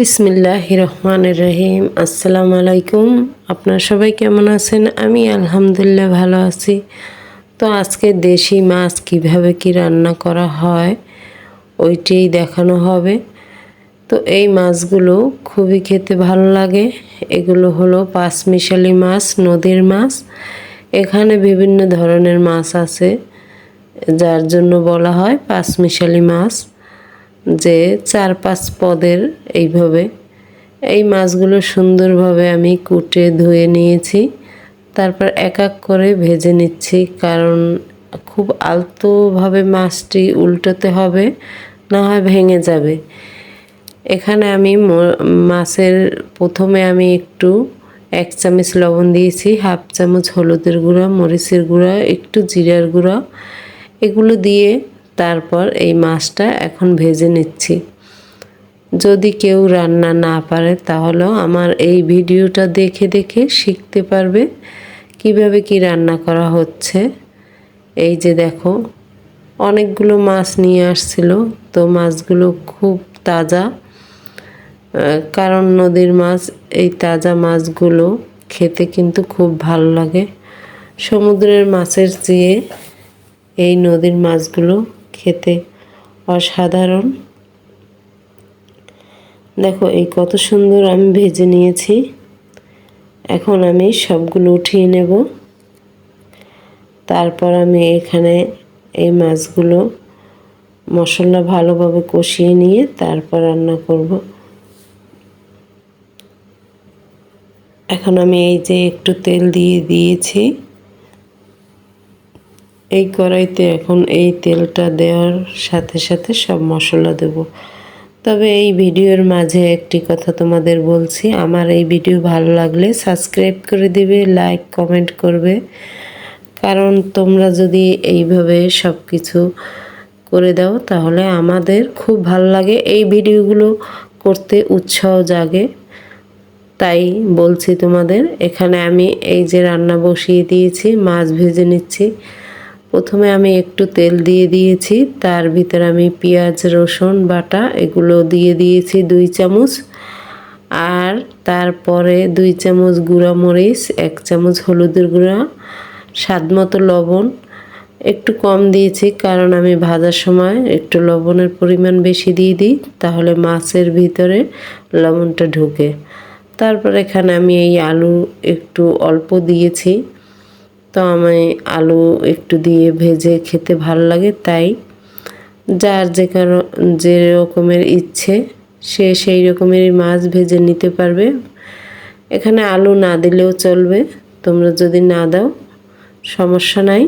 বিসমিল্লাহ রহমান রহিম। আসসালামু আলাইকুম। আপনার সবাই কেমন আছেন? আমি আলহামদুলিল্লাহ ভালো আছি। তো আজকে দেশি মাছ কীভাবে কি রান্না করা হয়, ওইটাই দেখানো হবে। তো এই মাছগুলো খুবই খেতে ভালো লাগে। এগুলো হলো পাঁচমিশালি মাছ, নদীর মাছ। এখানে বিভিন্ন ধরনের মাছ আছে, যার জন্য বলা হয় পাঁচমিশালি মাছ। যে চার পাঁচ পদের এইভাবে এই মাছগুলো সুন্দরভাবে আমি কুটে ধুয়ে নিয়েছি। তারপর এক এক করে ভেজে নিচ্ছি, কারণ খুব আলতোভাবে মাছটি উল্টোতে হবে, না হয় ভেঙে যাবে। এখানে আমি মাছের প্রথমে আমি একটু এক চামচ লবণ দিয়েছি, হাফ চামচ হলুদের গুঁড়া, মরিচের গুঁড়া, একটু জিরার গুঁড়া। এগুলো দিয়ে তারপর এই মাছটা এখন ভেজে নিচ্ছি। যদি কেউ রান্না না পারে, তাহলেও আমার এই ভিডিওটা দেখে দেখে শিখতে পারবে কীভাবে কি রান্না করা হচ্ছে। এই যে দেখো, অনেকগুলো মাছ নিয়ে আসছিল। তো মাছগুলো খুব তাজা। কারণ নদীর মাছ, এই তাজা মাছগুলো খেতে কিন্তু খুব ভালো লাগে। সমুদ্রের মাছের চেয়ে এই নদীর মাছগুলো খেতে অসাধারণ। দেখো এই কত সুন্দর আমি ভেজে নিয়েছি। এখন আমি সবগুলো উঠিয়ে নেব। তারপর আমি এখানে এই মাছগুলো মশলা ভালোভাবে কষিয়ে নিয়ে তারপর রান্না করব। এখন আমি এই যে একটু তেল দিয়ে দিয়েছি। এই কড়াইতে এখন এই তেলটা দেওয়ার সাথে সাথে সব মশলা দেব। তবে এই ভিডিওর মাঝে একটি কথা তোমাদের বলছি, আমার এই ভিডিও ভালো লাগলে সাবস্ক্রাইব করে দিবে, লাইক, কমেন্ট করবে। কারণ তোমরা যদি এইভাবে সব কিছু করে দাও, তাহলে আমাদের খুব ভালো লাগে। এই ভিডিওগুলো করতে উৎসাহ জাগে, তাই বলছি তোমাদের, এখানে আমি এই যে রান্না বসিয়ে দিয়েছি, মাছ ভেজে নিচ্ছি। প্রথমে আমি একটু তেল দিয়ে দিয়েছি, তার ভিতরে আমি পেঁয়াজ, রসুন, বাটা এগুলো দিয়ে দিয়েছি দুই চামচ। আর তারপরে দুই চামচ গুঁড়া মরিচ, এক চামচ হলুদের গুঁড়া, স্বাদ মতো লবণ। একটু কম দিয়েছি কারণ আমি ভাজার সময় একটু লবণের পরিমাণ বেশি দিয়ে দিই, তাহলে মাছের ভিতরে লবণটা ঢুকে। তারপর এখানে আমি এই আলু একটু অল্প দিয়েছি। তো আমি আলু একটু দিয়ে ভেজে খেতে ভালো লাগে, তাই যার যে কারও, যে রকমের ইচ্ছে, সে সেই রকমেরই মাছ ভেজে নিতে পারবে। এখানে আলু না দিলেও চলবে, তোমরা যদি না দাও, সমস্যা নাই।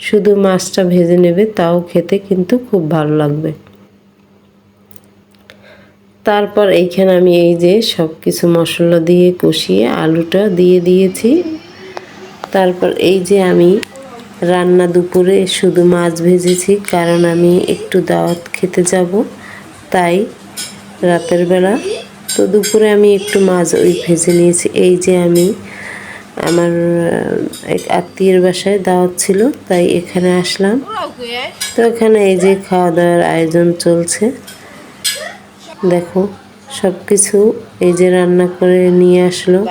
শুধু মাছটা ভেজে নেবে, তাও খেতে কিন্তু খুব ভালো লাগবে। তারপর এইখানে আমি এই যে সব কিছু মশলা দিয়ে কষিয়ে আলুটা দিয়ে দিয়েছি। তারপর এই যে আমি রান্না দুপুরে শুধু মাছ ভেজেছি, কারণ আমি একটু দাওয়াত খেতে যাব, তাই রাতের বেলা। তো দুপুরে আমি একটু মাছ ওই ভেজে নিয়েছি। এই যে আমি আমার এক আত্মীয়ের বাসায় দাওয়াত ছিল, তাই এখানে আসলাম। তো এখানে এই যে খাওয়া দাওয়ার আয়োজন চলছে। দেখো। সব কিছু এই যে রান্না করে নিয়ে আসলো।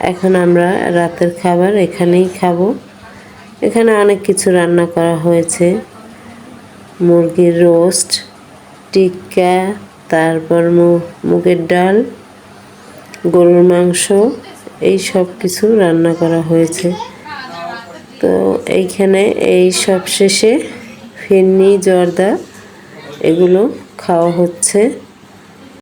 এখন আমরা রাতের খাবার এখানেই খাব। এখানে অনেক কিছু রান্না করা হয়েছে। মুরগির রোস্ট টিক্কা তারপর মুগের ডাল গরুর মাংস এই সব কিছু রান্না করা হয়েছে। তো এইখানে এই সব শেষে ফিরনি জর্দা এগুলো খাওয়া হচ্ছে।